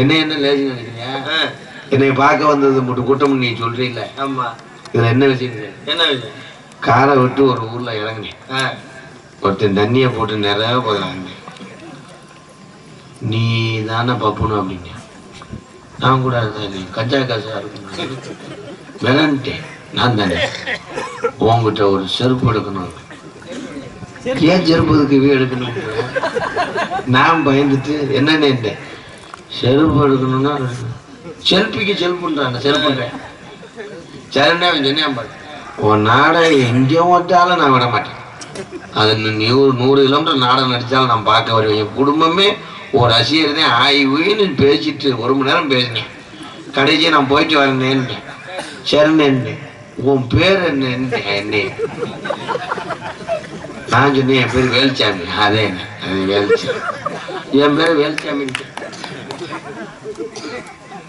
என்ன என்ன லேசி நினைக்கிறீங்க? என்னை பார்க்க வந்தது மட்டும் கூட்டம் நீ சொல்றீல்ல ஆமா. இதுல என்ன விஷயம் என்ன விஷயம்? காரை விட்டு ஒரு ஊர்ல இறங்கினேன். ஒருத்தன் தண்ணியை போட்டு நிறைய போகிறாங்க. நீ தானே பப்புனு அப்படிங்க நான் கூட அதுதான் நீ கஞ்சா காசா இருக்கும் விளாண்டுட்டேன் நான் தானே. உங்ககிட்ட ஒரு செருப்பு எடுக்கணும். ஏன் செருப்பு இதுக்கு எடுக்கணும் நான் பயந்துட்டு என்னன்னு செருப்பு எடுக்கணும்னா செல்பிக்கு செல்புன்றான் செருப்புன்றேன் சரிண்ணா அவன் சொன்னேன் பாரு உன் நாடை எங்கே ஓட்டாலும் நான் விட மாட்டேன். அது நீ- ஒரு நூறு கிலோமீட்டர் நாடகம் நடித்தாலும் நான் பார்க்க வருவேன். என் குடும்பமே ஒரு ரசிகர் தான் ஆய்வுன்னு பேசிட்டு ஒரு மணி நேரம் பேசினேன். கடைசியாக நான் போயிட்டு வரேன்னு சரிண்ணே உன் பேர் என்ன என்ன. நான் சொன்னேன் என் பேர் வேல்சாமி. அதே என்ன அது வேல்சாமி. என் பேர் வேல்சாமி.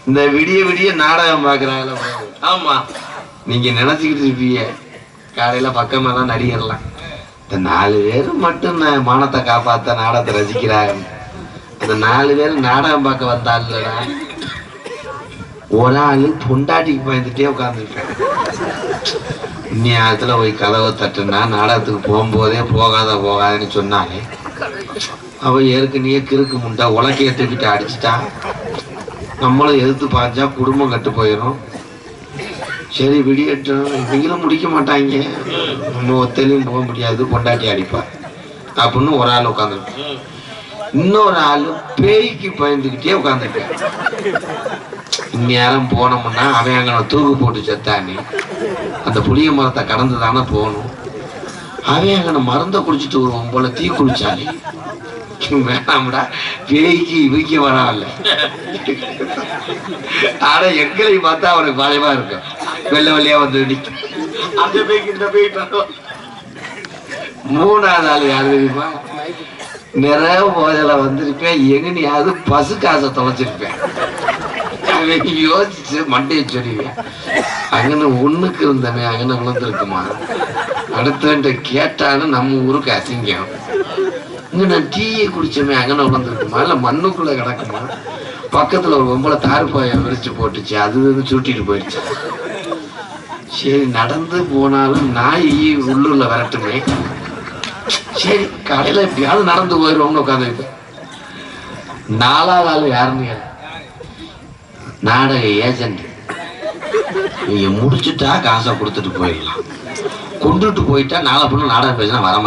இந்த விடிய விடிய நாடகம் பாக்குறாங்கல்ல ஆமா. நீங்க நினைச்சுக்கிட்டு இருப்பீங்க. காலையில பக்கமா தான் நடிகர்லாம். இந்த நாலு பேர் மட்டும் மானத்தை காப்பாத்த நாடகத்தை ரசிக்கிறாங்க. அந்த நாலு பேர் நாடகம் பார்க்க வந்தாள்லடா ஒரு ஆளு பொண்டாட்டிக்கு பயந்துட்டே உட்காந்துருப்பேன் நேரத்துல போய் கதவை தட்டுனா நாடகத்துக்கு போகும்போதே போகாத போகாதன்னு சொன்னாலே அவ ஏற்கனவே கிறுக்கு முண்டா உலக்கையை தூக்கிட்டு அடிச்சிட்டா. நம்மளும் எதிர்த்து பார்த்தா குடும்பம் கட்டு போயிடும் சரி விடியட்டும் இவங்களும் முடிக்க மாட்டாங்க. நம்ம ஒத்தையிலையும் போக முடியாது. பொண்டாட்டி அடிப்பா. அப்படின்னு ஒரு ஆள் உட்காந்துருக்கு இன்னொரு ஆள் பேய்க்கு பயந்துக்கிட்டே உட்காந்துருக்கேன் இந்நேரம் போனோம்னா அவன் அங்கே தூக்கு போட்டு செத்தானே. அந்த புளிய மரத்தை கடந்து தானே போகணும். அவன் அங்கே மருந்தை குடிச்சிட்டு வருவான் போல தீ குளிச்சானே வேணாம்டா. பேய்க்கு இவைக்கு வரான்ல ஆனா எங்களை பார்த்தா அவனுக்கு பயமா இருக்கும். வெள்ளை வெள்ளையா வந்து அந்த பேய்க்கு இந்த பேய் மூணாவது ஆள் யாரு தெரியுமா? நிறைய போதில வந்திருப்பேன். எங்கனையாவது பசு காசை தொலைச்சிருப்பேன். யோசிச்சு மண்டையை சொல்லுவேன் அங்கன ஒண்ணுக்கு இருந்தவன் அங்கன விழுந்திருக்குமா அடுத்தவன்ட்ட கேட்டான்னு நம்ம ஊருக்கு அசிங்கம். இங்க நான் டீயை குடித்தோமே அங்கன உட்காந்துருக்குமா இல்ல மண்ணுக்குள்ள கிடக்குமா? பக்கத்துல ஒரு பொம்பளை தார்பாயை விரிச்சு போட்டுச்சு அது வந்து சுட்டிட்டு போயிடுச்சு. சரி நடந்து போனாலும் நாய் உள்ளூர்ல வரட்டுமே. சரி கடையில எப்படியாவது நடந்து போயிடுவோம்னு உட்காந்து நாலாவது ஆள் யாருன்னு நாடக ஏஜென்ட். நீங்க முடிச்சுட்டா காசை கொடுத்துட்டு போயிடலாம். கொண்டுட்டு போயிட்டா நாளை பொண்ணு நாடகம் பேசினா வர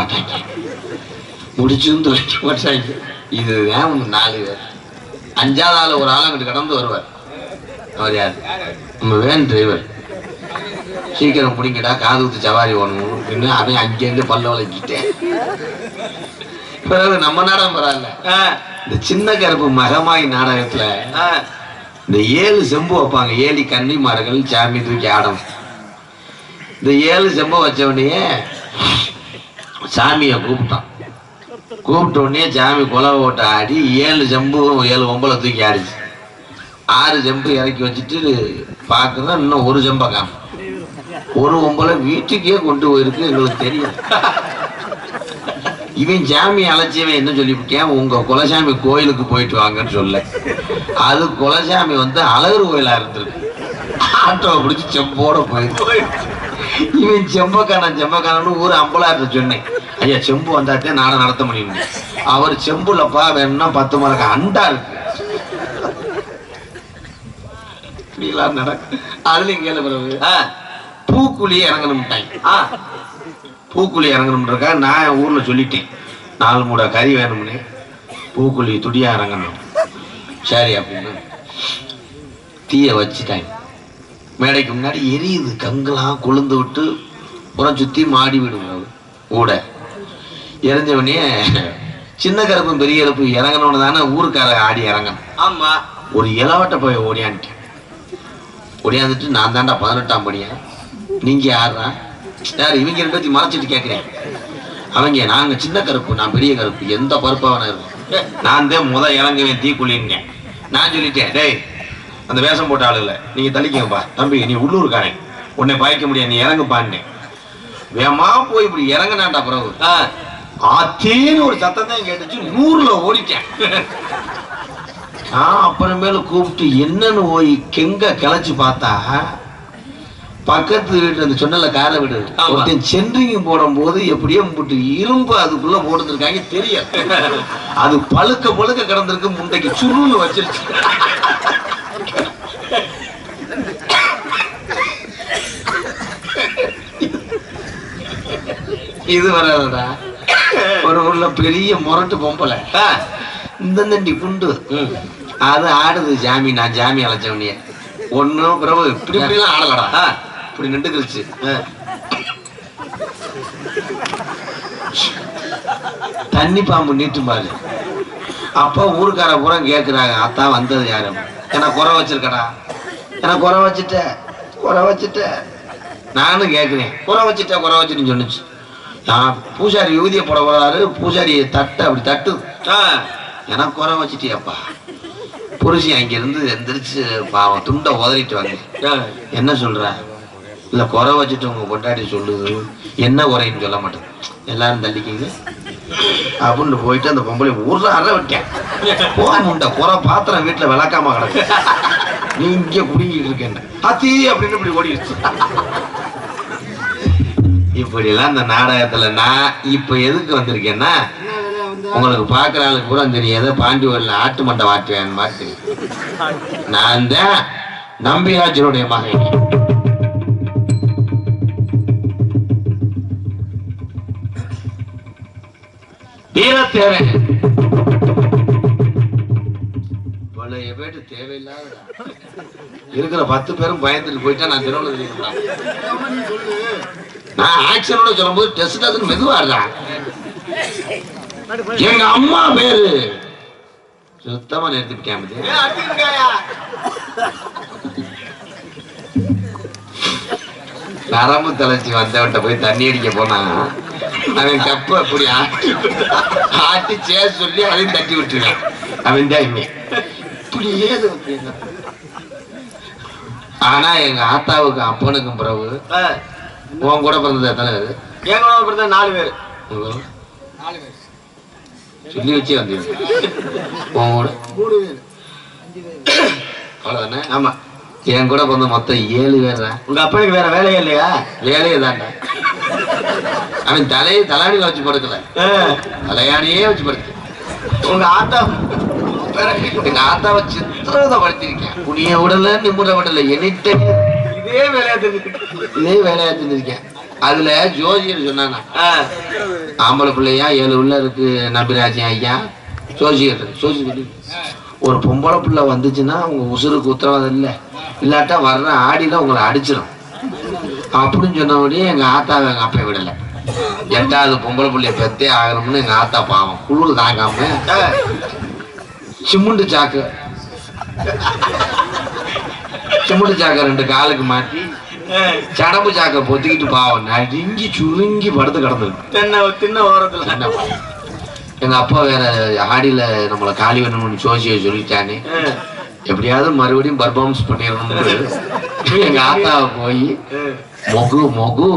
முடிச்சுன்னு வைக்க மாட்டாங்க இதுதான் நாலு பேர். அஞ்சாவது ஆள் ஒரு ஆள் கடந்து வருவார். அவர் யார்? நம்ம வேன் டிரைவர் சீக்கிரம் பிடிங்கடா காது ஊத்து சவாரி ஓடணும் அப்படின்னு அவன் அங்கேருந்து பல்ல வளைக்கிட்டேன். பிறகு நம்ம நாடகம் பரவாயில்ல இந்த சின்ன கருப்பு மகமாய் நாடகத்துல இந்த ஏழு செம்பு வைப்பாங்க. ஏழி கன்னிமார்கள் சாமி தூக்கி ஆடும். இந்த ஏழு செம்பை வச்ச உடனே சாமியை கூப்பிட்டான். கூப்பிட்ட உடனே சாமி கொலை ஓட்ட ஆடி ஏழு ஜம்பு ஏழு ஒம்பளை தூக்கி ஆடிச்சு. ஆறு ஜம்பு இறக்கி வச்சுட்டு பார்க்குறோம் இன்னும் ஒரு ஜம்பை காணும். ஒரு ஒம்பளை வீட்டுக்கே கொண்டு போயிருக்கு எங்களுக்கு தெரியும். இவன் சாமி அழைச்சவன் என்ன சொல்லிவிட்டேன் உங்க குலசாமி கோயிலுக்கு போயிட்டு வாங்கன்னு சொல்ல. அது குலசாமி வந்து அழகர் கோயிலா இருந்திருக்கு. ஆட்டோவை பிடிச்சி செம்போட போயிருக்கு. இவன் செம்பக்கானன் செம்பக்கானன்னு ஊர் அம்பலாட்ட சொன்னேன். ஐயா செம்பு வந்தாத்தே நாடகம் நடத்த முடியும்? அவர் செம்புலப்பா வேணும்னா பத்து மரக்க அண்டா இருக்கு. இப்படிலாம் நடக்கு. அதுலயும் கேளு பிறகு? பூக்குழி இறங்கணும்ட்டாங்க பூக்குழி இறங்கணும்ன்றக்கா நான் ஊர்ல சொல்லிட்டேன். நாலு மூட கறி வேணும்னு. பூக்குழி துடியா இறங்கணும். சரி அப்படின்னு. தீய வச்சுட்டாங்க. மேடைக்கு முன்னாடி எரியுது. கங்கெல்லாம் கொழுந்து விட்டு புறம் சுத்தி மாடி விடுவோம் ஊட. எரிஞ்சவனே சின்ன கருப்பும் பெரிய கருப்பு இறங்கணும்னு தானே ஊருக்கார ஆடி இறங்கணும். ஆமா. ஒரு இளவட்ட போய் ஓடியான்ட்டேன் ஓடியாந்துட்டு நான் தாண்டா பதினெட்டாம் படியா? நீங்க யாரா யார் இவங்க ரெண்டு பேர்த்தையும் மறைச்சிட்டு கேட்குறேன் அவங்க நாங்க சின்ன கருப்பு நான் பெரிய கருப்பு எந்த பருப்பா வேணா இருக்கும் நான் தான் முத இறங்குவேன் தீக்குழின்னேன் நான் சொல்லிட்டேன் டேய் அந்த வேஷம் போட்ட ஆளு இல்லை நீங்க தள்ளிக்கங்கப்பா. தம்பி நீ உள்ளூர்காரன். உன்னை பாய்க்க முடியாது நீ இறங்குப்பான்னேன் வேமா போய் இப்படி இறங்கினாண்டா பிறகு. ஆ, ஆத்தேன்னு ஒரு சத்தம் தான் கேட்டுச்சு நூறுல ஓடிட்டேன். நான் அப்புறமேல கூப்பிட்டு என்னன்னு போய் கெங்க கிளச்சு பார்த்தா பக்கத்து வீட்டு அந்த சொன்னல கார வீடு. ஒருத்தன் சென்ட்ரிங் போடும்போது எப்படியோ போட்டு இரும்பு அதுக்குள்ள போட்டுருக்காங்க தெரியல. அது பழுக்க பழுக்க கிடந்திருக்கு முண்டைக்கு சுருன்னு வச்சிருச்சு. இது வராதடா. ஒரு ஊர்ல பெரிய முரட்டு பொம்பளை. ஆ, இந்த தண்டி குண்டு. அது ஆடுது ஜாமி நான் ஜாமி அழைச்சவனிய ஒன்னும் பிறகு இப்படி இப்படிலாம் ஆடலடா. இப்படி நின்றுக்கிருச்சு. தண்ணி பாம்பு நீட்டு பாரு அப்ப ஊருக்கார பூரா கேக்குறாங்க அத்தா வந்தது யாரு? என்ன குறை வச்சிருக்கடா? என்ன குறை வச்சுட்ட? குறை வச்சுட்ட. நானும் கேக்குறேன். குறை வச்சுட்ட குறை வச்சுட்டு சொன்னுச்சு. நான் பூசாரி யூதிய போட போறாரு பூசாரி தட்டு அப்படி தட்டு. எனக்கு குறை வச்சுட்டியாப்பா. புருஷன் அங்கிருந்து எந்திரிச்சு பாவம் துண்டை உதறிட்டு ஆ. என்ன சொல்ற? இல்ல குறை வச்சுட்டு உங்க பொண்டாட்டி சொல்லுது. என்ன குறைன்னு சொல்ல மாட்டேன். எல்லாரும் தள்ளிக்கிங்க. அப்படின்னு போயிட்டு அந்த பொம்பளை ஒரு அறை விட்டேன். போக முண்டை குறை பாத்திரம் வீட்டுல விளக்காம கிடக்கு. நீ இங்க குடிங்கிட்டு இருக்கேன் அத்தி அப்படின்னு இப்படி ஓடிடுச்சு. இப்படி எல்லாம் இந்த நாடகத்துல நான் இப்ப எதுக்கு வந்திருக்கேன்னா உங்களுக்கு பாக்குற ஆளுக்கு கூட தெரியும் ஏதோ பாண்டி ஊர்ல ஆட்டு மண்டை வாட்டுவேன் மாதிரி தெரியும். நான் தான் நம்பிராஜருடைய மகன். வீரத்தேவன். பழைய பேட்டு தேவையில்லாத இருக்கிற பத்து பேரும் பயந்துட்டு போயிட்டா நான் திருவள்ளுவர் நான் ஆக்ஷனோட சொல்லும்போது டெஸ்ட் டெஸ்ட் மெதுவாடுறா எங்க அம்மா பேரு. சுத்தமா நிறுத்திட்டேன். நரம்பு தலைச்சி வந்தவன்ட்ட போய் தண்ணி அடிக்க போனா அவன் கப்பு அப்படி ஆட்டி ஆட்டி சே சொல்லி அதையும் தட்டி விட்டுருக்கான் அவன் தான் இப்படி ஏது? ஆனா எங்க ஆத்தாவுக்கு அப்பனுக்கும் பிறகு உன் கூட பிறந்தது எத்தனை பேரு? என் கூட பிறந்த நாலு பேர். உங்க? சொல்லி வச்சே வந்தீங்க. உன் கூட? அவ்வளவுதானே? ஆமா. என் கூட பிறந்த மொத்தம் ஏழு பேர் உங்க அப்பனுக்கு வேற வேலையே இல்லையா? வேலையே தான்டா அவன் தலையை தலாணியில வச்சு படுக்கல. தலையாணியே வச்சு படுத்து. உங்க ஆத்தா எங்க ஆத்தாவை சித்திரவதை படுத்திருக்கேன். குனிய விடல நிமிட விடல இதே இதே வேலையா செஞ்சிருக்கேன் அதுல ஜோசியர் சொன்னானா ஆம்பளை பிள்ளையா ஏழு உள்ள இருக்கு நபிராஜன் ஐயா. ஜோசியர் ஜோசியர் ஒரு பொம்பளை பிள்ளை வந்துச்சுன்னா உங்க உசுருக்கு உத்தரவாதம் இல்லை. இல்லாட்டா வர்ற ஆடியில உங்களை அடிச்சிடும் அப்படின்னு சொன்னபடியே எங்க ஆத்தாவை எங்க அப்பா விடல. எட்டாவது பொம்பளை பிள்ளைய பெத்தே ஆகணும்னு எங்க ஆத்தா பாவம். குளிர் தாங்காம சிமுண்டு சாக்கு. சிமுண்டு சாக்கை ரெண்டு காலுக்கு மாட்டி. சடம்பு சாக்கை பொத்திக்கிட்டு பாவம். நடுங்கி சுருங்கி படுத்து கிடந்திருக்கு தென்னை தின்ன ஓரத்துல? எங்க அப்பா வேற ஆடியில நம்மள காலி வேணும்னு ஜோசிய சொல்லிட்டானே. எப்படியாவது மறுபடியும் பர்ஃபார்மன்ஸ் பண்ணிடணும்னு எங்க ஆத்தாவை போய் மொகு மொகு.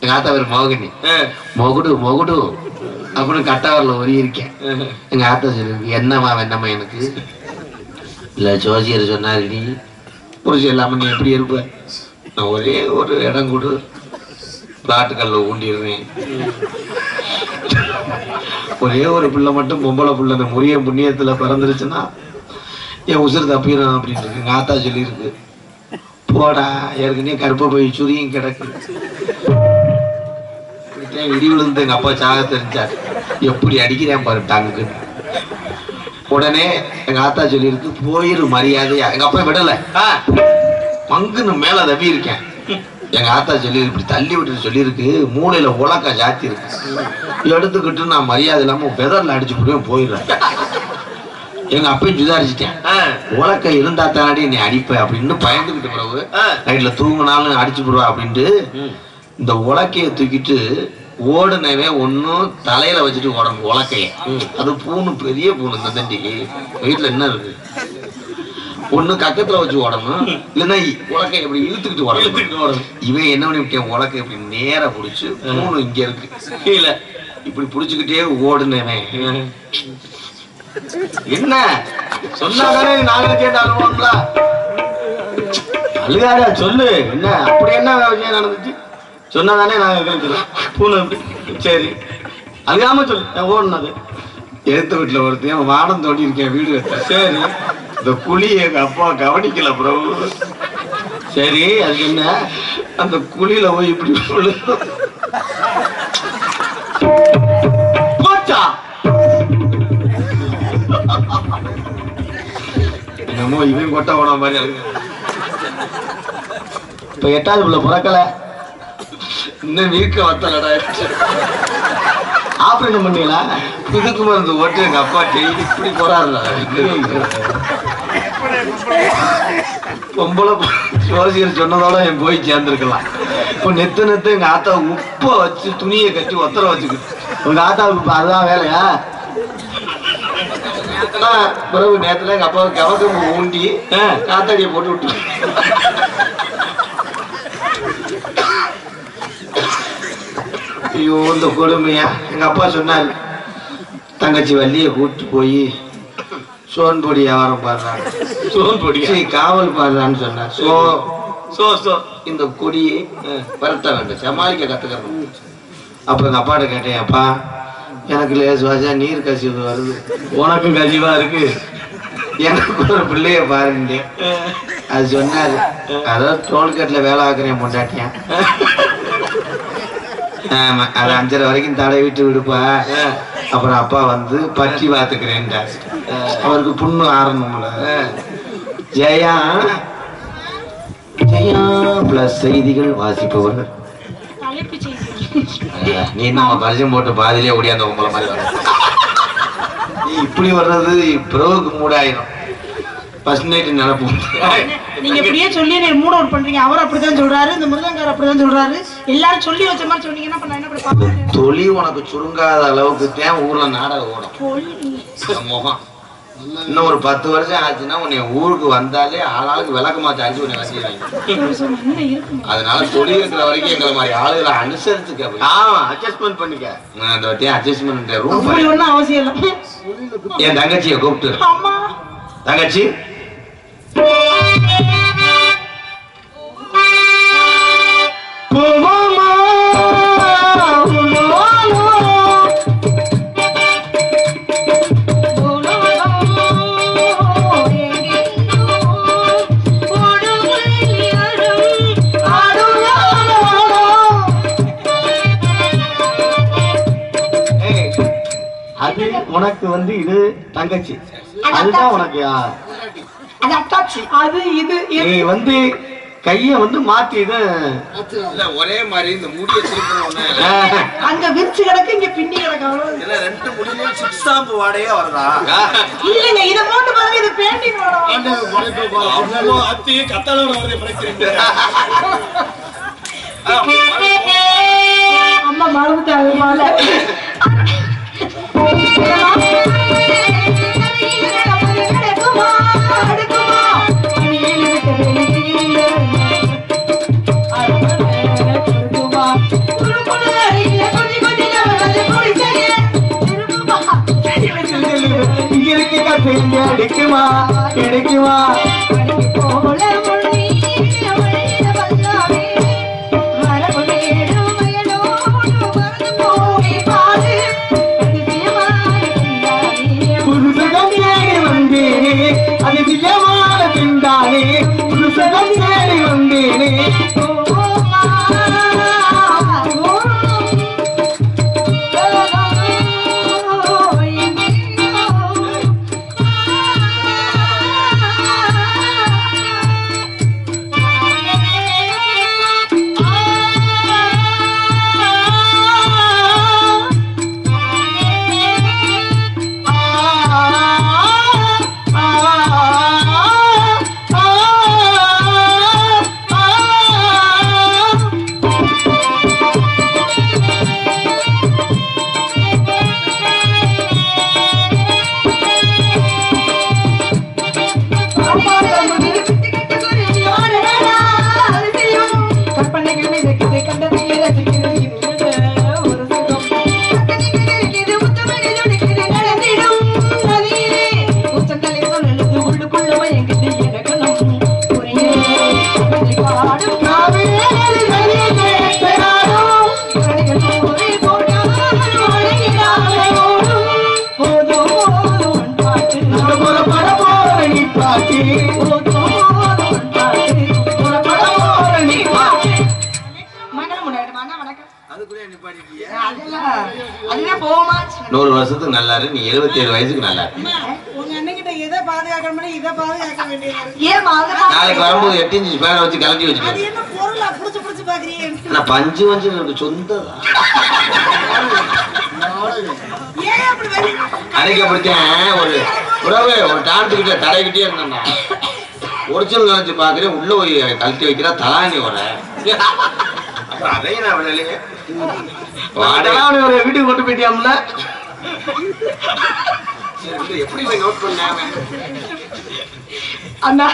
எங்க ஆத்தா பேர் மோகினி. மொகுடு மொகுடு. அப்படின்னு கட்டவரில் ஒரி இருக்கேன். எங்க ஆத்தா சொல்லி என்னம்மா வெண்ணம்மா எனக்கு? இல்ல ஜோசியர் சொன்னாருடி குடிசை இல்லாம நீ எப்படி இருப்ப? நான் ஒரே ஒரு இடம் கொடு. பிளாட்டுக்கல்ல ஊண்டிடுறேன். ஒரே ஒரு பிள்ளை மட்டும் பொம்பளை பிள்ளை இந்த முறிய புண்ணியத்துல பிறந்துருச்சுன்னா என் உசுறு தப்பிடும் அப்படின்னு இருக்கு ஆத்தா சொல்லியிருக்கு. போடா ஏற்கனவே கருப்பை போய் சுரியும் கிடக்கு. இடி விழுந்து எங்க அப்பா சாக தெரிஞ்சார் எப்படி அடிக்கிறேன் பாரு டங்கு உடனே எங்க ஆத்தா சொல்லியிருக்கு போயிரு மரியாதையா. எங்க அப்பா விடல. பங்குன்னு மேல தப்பி இருக்கேன். எங்க ஆத்தா சொல்லி இப்படி தள்ளி விட்டு சொல்லியிருக்கு மூளையில உலக்கா ஜாத்தி இருக்கு. எடுத்துக்கிட்டு நான் மரியாதை இல்லாம வெதர்ல அடிச்சு போடுவேன் போயிடுறேன். எங்க அப்பையும் சுதாரிச்சிட்டேன். உலக்க இருந்தா தானடி நீ அடிப்ப அப்படின்னு பயந்துக்கிட்டு பிறகு. நைட்ல தூங்கினாலும் அடிச்சு போடுவா அப்படின்ட்டு. இந்த உலக்கைய தூக்கிட்டு ஓடுனவே ஒன்னும் தலையில வச்சுட்டு ஓடணும் உலக்கைய. அது பூணு பெரிய பூணு இந்த தண்டிக்கு வீட்டுல என்ன இருக்கு? ஒண்ணு கக்கத்துல வச்சு ஓடணும் இல்லைன்னா உலக்கை இப்படி இழுத்துக்கிட்டு ஓடணும். இவன் என்ன பண்ணி விட்டேன் உலக்கை இப்படி நேரா புடிச்சு பூணு இங்க இருக்கு. கீழே. இப்படி புடிச்சுக்கிட்டே ஓடுனவன் என்ன? சொன்னாதானே நாங்க கேட்டு அழுவோம்ல அழுகாத சொல்லு. என்ன? அப்படி என்ன விஷயம் நடந்துச்சு? சொன்னாதானே நாங்க கேட்கிறோம் பூனை? சரி. அழுகாம சொல்லு. நான் ஓடுனது. எடுத்த வீட்டுல ஒருத்தன் வானம் தோண்டி இருக்கேன் வீடு சரி. இந்த குழி எங்க அப்பா கவனிக்கல பிரபு சரி அதுக்கு என்ன? அந்த குழியில போய் இப்படி விழுந்து போச்சா? என்னமோ இவன் கொட்ட போன மாதிரி இப்ப எட்டாவது புள்ள பிறக்கல. இன்னும் வீக்க வத்தலடா ஆப்ரேஷன் பண்ணீங்களா? இதுக்கு மருந்து ஓட்டு எங்க அப்பா டெய்லி இப்படி போறாருல. பொம்பளை ஜோசியர் சொன்னதோட என் போய் சேர்ந்துருக்கலாம். இப்போ நெத்து நெத்து எங்க ஆத்தா உப்ப வச்சு துணியை கட்டி ஒத்தர வச்சுக்கிட்டு உங்க ஆத்தாவுக்கு இப்ப அதுதான் வேலையா? பிறகு நேரத்தில் எங்க அப்பாவுக்கு கவசம் ஊண்டி காத்தாடியை போட்டு விட்டு ஐயோ இந்த கொடுமையா? எங்க அப்பா சொன்னாரு தங்கச்சி வள்ளியை கூப்பிட்டு போய் சோன் பொடி வியாபாரம் பாடுறாங்க சோன் சரி, காவல் பாடுறான்னு சொன்னார். சோ சோ சோ இந்த கொடியை பரட்ட வேண்டும். சமாளிக்க கத்துக்கணும் அப்ப எங்க அப்பாட்ட கேட்டேன் அப்பா எனக்கு லேசுவாசா நீர் கசிவு வருது. உனக்கும் கஜிவா இருக்கு. எனக்கு ஒரு பிள்ளைய பாருங்க அது சொன்னாரு அதாவது டோல்கேட்ல வேலை ஆக்குறேன் பொண்டாட்டியா? அது அஞ்சரை வரைக்கும் தடை விட்டு விடுப்பா. அப்புறம் அப்பா வந்து பற்றி பார்த்துக்கிறேன்டார் அவருக்கு புண்ணு ஆறணும்ல ஜெயா. ஜெயா பிளஸ் செய்திகள் வாசிப்பவர். நீ நம்ம பரிசம் போட்டு பாதியிலே ஓடியாந்த உங்களை மாதிரி நீ இப்படி வர்றது பிறவுக்கு மூடாயிரும். ஃபர்ஸ்ட் நைட் நினைப்போம் நீங்க இப்படியே சொல்லி என்னை மூட் அவுட் பண்றீங்க. அவர் அப்படிதான் சொல்றாரு இந்த மிருதங்கார் அப்படிதான் சொல்றாரு. எல்லாரும் சொல்லி வச்ச மாதிரி சொன்னீங்கன்னா என்ன பண்ண பாப்பேன் தொழி உனக்கு சுருங்காத அளவுக்கு தான் ஊர்ல நாடகம் ஓடும். இந்த முகம். இன்னும் ஒரு பத்து வருஷம் ஆச்சுன்னா உன்னை ஊருக்கு வந்தாலே ஆளாளுக்கு விளக்க மாத்தாச்சு உன்னை வசிக்கிறாங்க அதனால தொழில் இருக்கிற வரைக்கும் எங்களை மாதிரி ஆளுகளை அனுசரிச்சுக்க. ஆமா அட்ஜஸ்ட்மெண்ட் பண்ணிக்க. நான் அந்த வட்டியும் அட்ஜஸ்ட்மெண்ட் ரூம் அவசியம் இல்லை. என் தங்கச்சியை கூப்பிட்டு அம்மா. தங்கச்சி? அது உனக்கு வந்து இது தங்கச்சி அதுதான் உனக்கு. அது இது. நீ வந்து கைய வந்து மாத்தி இது இல்ல ஒரே மாதிரி இந்த முடிய அங்க விரிச்சு கிடக்கு இங்க பின்னி கிடக்கு இல்ல ரெண்டு முடியும் சிக்ஸ் ஸ்டாம்பு வாடையே வருதா? இல்லைங்க இதை போட்டு பாருங்க இது பெயிண்டிங் வரும் அத்தி வருது பிரச்சனை அம்மா மறந்துட்டாங்க மாலை இங்க இருக்கு கத்து கிடைக்குமா வருஷத்துக்கு நல்லா இரு நீ எழுபத்தி ஏழு வயசுக்கு நல்லா இரு நாளைக்கு வரும்போது எட்டு இன்ச்சு ஃபேனை வச்சு கலட்டி வச்சுக்கோ. என்ன பொருளா? புடிச்சு புடிச்சு பாக்குறீங்க நான் பஞ்சு வஞ்சு எனக்கு சொந்ததா? ஏன் அப்படி வெளி அன்னைக்கு அப்படித்தான் ஒரு உறவு ஒரு டான்ஸுக்கிட்ட தடைக்கிட்டே இருந்தேன்னா ஒரிஜினல் நினைச்சு பாக்குறேன் உள்ள போய் கழட்டி வைக்கிறா தலாணி வர அதையும் நான் விடலையே. வீட்டுக்கு கொண்டு போயிட்டியாம்ல? எப்படி போய் நோட் பண்ணாம அண்ணா.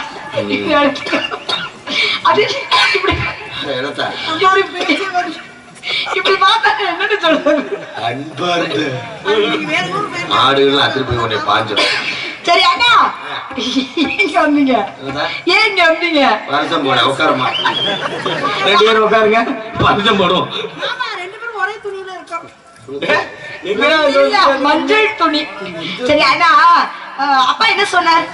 அது இப்படி. இப்படி பார்த்தா என்னன்னு சொல்றது அன்பார்ந்து. உன்னை பாஞ்சிடும். சரி அண்ணா. வந்தீங்க ஏன் இங்க வந்தீங்க வருஷம் போட உட்காரமா ரெண்டு பேரும் உட்காருங்க. பஞ்சம் போடும் ஆமா ரெண்டு பேரும் ஒரே துணியில இருக்கோம். மஞ்சள் துணி. சரி அண்ணா அஹ், அப்பா என்ன சொன்னார்?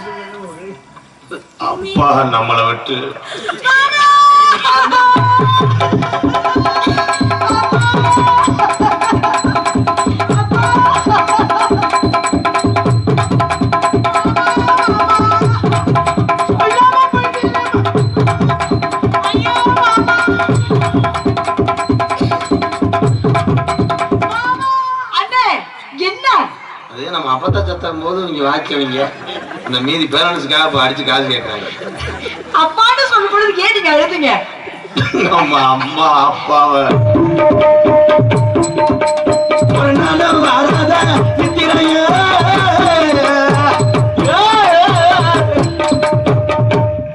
அப்பா நம்மளை விட்டு. இங்க வாக்கியவங்க இந்த மீதி பேரண்ட்ஸுக்காக இப்ப அடிச்சு காசு கேட்கறாங்க அப்பான்னு சொல்லும் பொழுது ஏன் நீங்க அழுதுங்க நம்ம அம்மா அப்பாவை.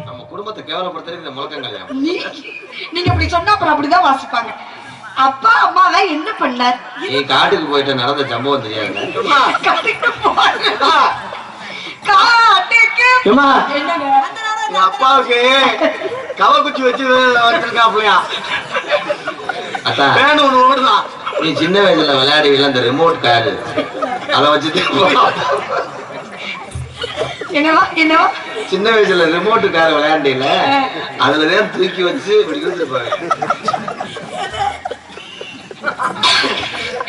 நம்ம குடும்பத்தை கேவலப்படுத்துறது இந்த நீ நீங்க அப்படி சொன்னா அப்புறம் அப்படிதான் வாசிப்பாங்க. அப்பா அம்மா தான் என்ன பண்ணார்? நீ காட்டுக்கு போயிட்டு நடந்த சம்பவம் தெரியாது. அப்பாவுக்கு கவக்குச்சி வச்சு வச்சிருக்காப்லையா அதான் வேணும் ஒண்ணு ஓடுதான் நீ சின்ன வயசுல விளையாடுவீல அந்த ரிமோட் காரு அதை வச்சுட்டு என்னவா என்னவா? சின்ன வயசுல ரிமோட் கார் விளையாண்டீல அதுலதான் தூக்கி வச்சு இப்படி இருந்துருப்பாங்க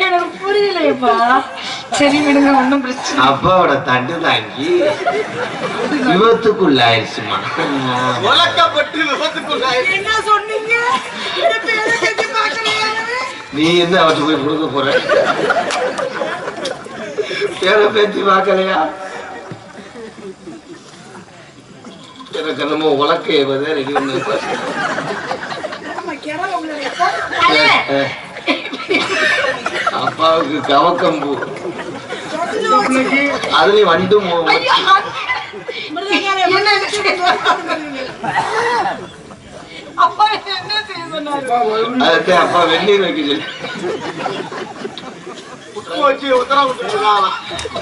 எனக்கு புரியலையப்பா. சரி விடுங்க ஒண்ணும் பிரச்சனை அப்பாவோட தண்டு தாங்கி விபத்துக்குள்ளாயிருச்சுமா. உலக்கப்பட்டு விபத்துக்குள்ளாயிரு. என்ன சொன்னீங்க? நீ என்ன அவற்றை போய் கொடுக்க போற? பேர பேச்சு பார்க்கலையா? எனக்கு என்னமோ உலக்கைய பதில் ரெடி பண்ணு அப்பாவுக்கு கவக்கம்பு. அதுலயும் வண்டு அப்பா வெந்நீர் வைக்க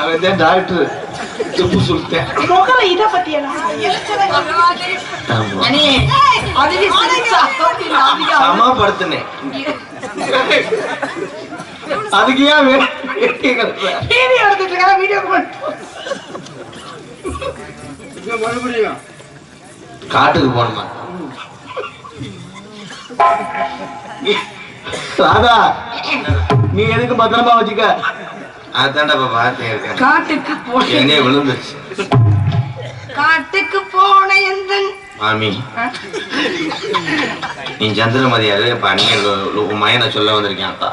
அவன் டாக்டர் துப்பு சொல்லிட்டேன். இத பத்தியா சமப்படுத்தினேன். அதுக்கு ஏன்? வீடியோ எடுத்துட்டு வீடியோ போட்டு காட்டுக்கு போனோமா ராதா நீ எதுக்கு பத்திரமா வச்சுக்க? அதான்டா பார்த்தேன் காட்டுக்கு போன விழுந்துச்சு காட்டுக்கு போன எந்த மாமி நீ சந்திரமதியாரு இப்ப அண்ணன் லு- மயனை சொல்ல வந்திருக்கேன் அக்கா.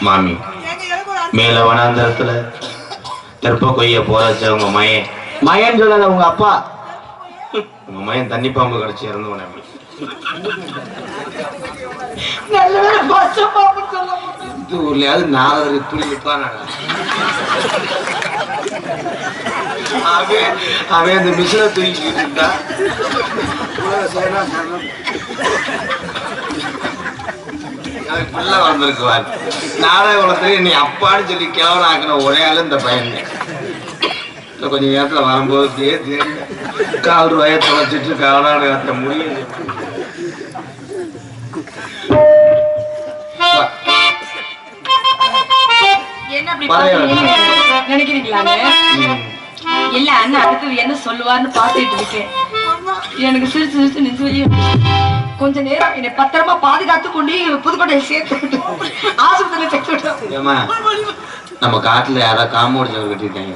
மாமி. மேல வனாந்தரத்துல தெற்ப கொய்ய போற உங்க மயன் மயன் சொல்லாத உங்க அப்பா உங்க மயன் தண்ணி பாம்பு கடிச்சு இறந்து போனேன் நல்ல வேலை பச்சை பாம்பு சொல்ல இந்த ஊர்லயாவது நாலு துணி நிற்பான் அவன் அவன் அந்த மிஷினை தூக்கிட்டு இருந்தா. அவன் பிள்ளை வந்திருக்குவார் நாடக குளத்துல நீ அப்பான்னு சொல்லி கேவலம் ஆக்கின ஒரே ஆளு இந்த பையன். இன்னும் கொஞ்ச நேரத்துல வரும்போது. கால் ரூபாயை தொலைச்சிட்டு கவனாடு கத்த முடியும்? நினைக்கிறீங்களாங்க ம். இல்ல அண்ணன் அடுத்தது என்ன சொல்லுவார்னு பார்த்துட்டு இருக்கேன் எனக்கு சிரிச்சு சிரிச்சு கொஞ்ச நேரம் என்னை பத்திரமா பாதுகாத்து கொண்டு புதுக்கோட்டையை சேர்த்து விட்டு ஆஸ்பத்திரியில சேர்த்து நம்ம காட்டுல யாராவது காம்பவுண்ட் செவரு கட்டிருக்காங்க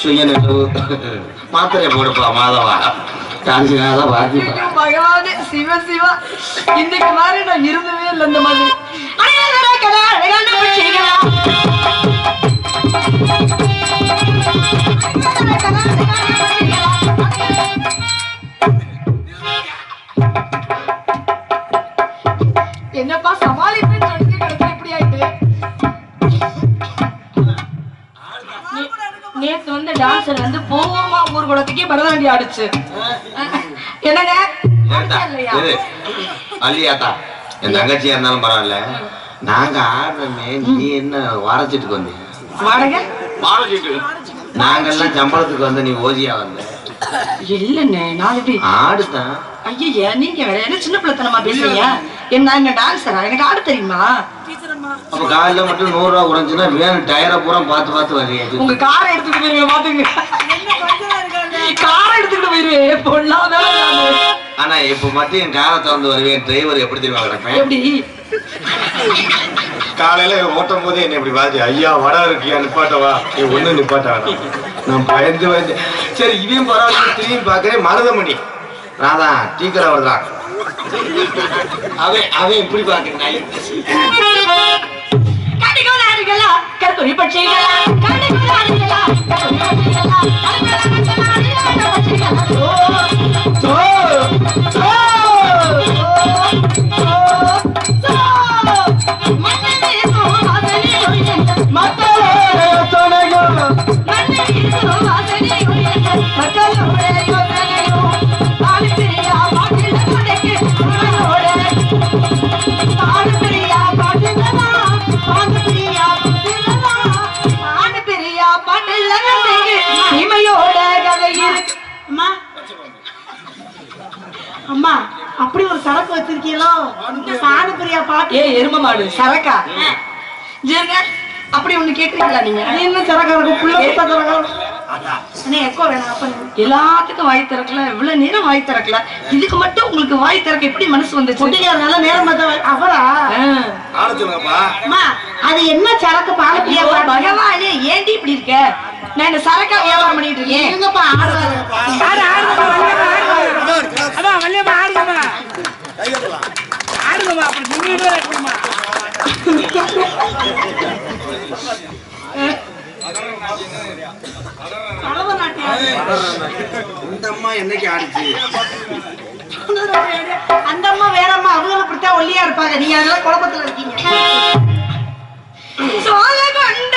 சுயநிலவு மாத்திரை போடுப்பா மாதவா காஞ்சி நாளா பகவானே சிவ சிவா இன்னைக்கு மாதிரி நான் இருந்தவே இல்லை இந்த மாதிரி அழகான வந்து போவோமா ஊர்குலத்துக்கே பரதநாட்டியம் ஆடுச்சு. என்னங்க. அல்லியாத்தா என் தங்கச்சியா இருந்தாலும் பரவாயில்ல. நாங்க ஆடுறோமே நீ என்ன வாரச்சிட்டுக்கு வந்தீங்க வாடகை? நாங்கெல்லாம் சம்பளத்துக்கு வந்து நீ ஓஜியா வந்த. இல்லண்ணே நான் எப்படி? ஆடுதான். ஐயா நீங்க வேற என்ன சின்ன பிள்ளைத்தனமா பேசுறீங்க? என்ன என்ன டான்ஸரா எனக்கு ஆட தெரியுமா? அப்ப காலையில மட்டும் நூறு ரூபா குறைஞ்சுன்னா வேணும் டயரை பூரா பார்த்து பார்த்து வர்றீங்க உங்க காரை எடுத்துட்டு போயிருவேன் பாத்துங்க. காரை எடுத்துட்டு போயிருவேன் பொண்ணாத ஆனா இப்ப மட்டும் என் காரை திறந்து வருவேன் டிரைவர் எப்படி தெரியுமா கிடப்பேன்? எப்படி? காலையில ஓட்டும் போதே என்ன இப்படி பாத்து ஐயா வடை இருக்கியா நிப்பாட்டவா நீ ஒண்ணு நிப்பாட்ட நான் பயந்து பயந்து சரி இவன் பரவாயில்ல திரும்பி பாக்குறேன் மருதமணி. ராதா டீக்கரை வருதான் அவன் அவன் இப்படி பாக்குறேன் ಮಕ್ಕಳು அம்மா. அப்படி ஒரு சரக்கு வச்சிருக்கீங்களோ? சாணி பிரியா பாட்டு. ஏ எரும மாடு. சரக்கா? அப்படி ஒண்ணு கேக்குறீங்களா நீங்க? என்ன சரக்கா? புள்ள சரக்கா? எல்லாத்துக்கும் வாய் திறக்கல இவ்வளவு நேரம் வாய் திறக்கல. இதுக்கு மட்டும் உங்களுக்கு வாய் திறக்க எப்படி மனசு வந்துச்சு? குட்டிக்கார நல்ல நேரம் அவரா அது என்ன சரக்கு பால பிரியா ஐயோ, பாட்டு? பகவானே ஏன்டி இப்படி இருக்க? நான் இந்த சரக்கா வியாபாரம் பண்ணிட்டு இருக்கேன். எங்கப்பா ஆடுறாரு ஆடு ஆடுங்கம்மா ஆடுங்கம்மா அப்புறம் இந்த அம்மா என்னைக்கு ஆடிச்சு அந்த அம்மா வேறம்மா அவங்கள இப்படித்தான் ஒல்லியா இருப்பாங்க நீங்க அதெல்லாம் குழப்பத்துல இருக்கீங்க சோழ கொண்ட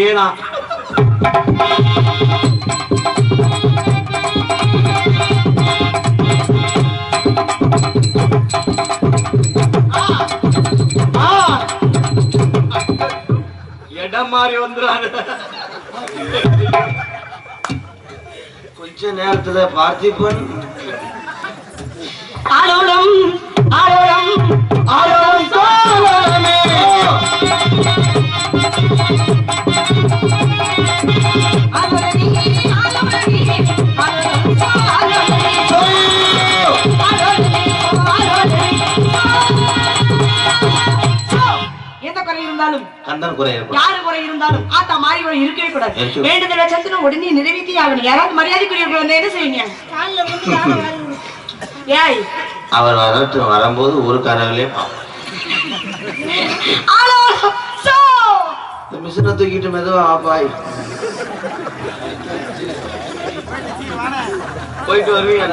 ஏனா? இடம் மாறி வந்துடாது கொஞ்ச நேரத்துல பார்த்திபன். இருந்தாலும் கந்தன் குறை ஏற்படும். யாரு குறை இருந்தாலும் ஆத்தா மாறி குறை இருக்கவே கூடாது. வேண்டுதல் வச்சதுன்னு உடனே நிறைவேற்றி ஆகணும் யாராவது மரியாதைக்குரியவர்கள் வந்து என்ன செய்வீங்க. ஏய். அவர் வரட்டு வரும்போது ஒரு கரவிலே சோ. இந்த மிஷினை தூக்கிட்டு மெதுவா ஆப்பாய் போயிட்டு வருவீங்க?